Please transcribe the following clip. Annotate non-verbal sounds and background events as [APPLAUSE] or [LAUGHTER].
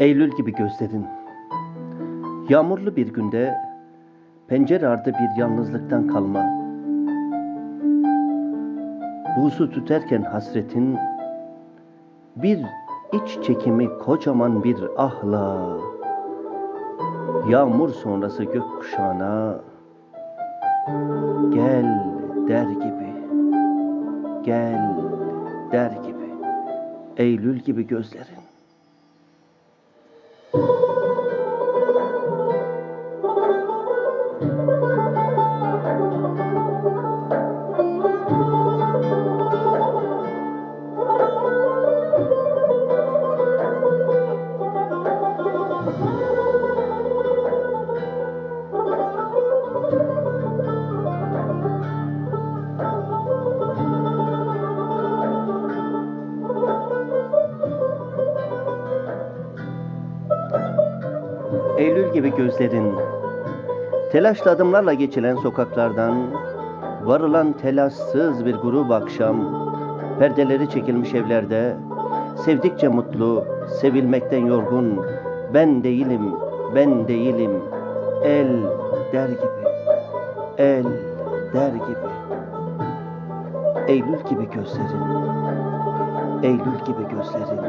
Eylül gibi gözlerin. Yağmurlu bir günde pencere ardı bir yalnızlıktan kalma. Buğsu tüterken hasretin bir iç çekimi kocaman bir ahla. Yağmur sonrası gökkuşağına gel der gibi. Gel der gibi. Eylül gibi gözlerin. you [LAUGHS] Eylül gibi gözlerin, telaşlı adımlarla geçilen sokaklardan, varılan telaşsız bir grup akşam, perdeleri çekilmiş evlerde, sevdikçe mutlu, sevilmekten yorgun, ben değilim, ben değilim, el der gibi, el der gibi. Eylül gibi gözlerin, Eylül gibi gözlerin,